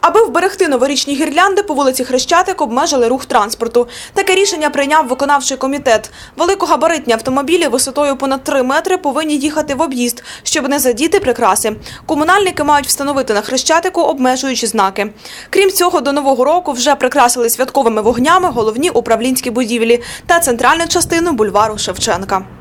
Аби вберегти новорічні гірлянди, по вулиці Хрещатик обмежили рух транспорту. Таке рішення прийняв виконавчий комітет. Великогабаритні автомобілі висотою понад 3 метри повинні їхати в об'їзд, щоб не задіти прикраси. Комунальники мають встановити на Хрещатику обмежуючі знаки. Крім цього, до нового року вже прикрасили святковими вогнями головні управлінські будівлі та центральну частину бульвару Шевченка.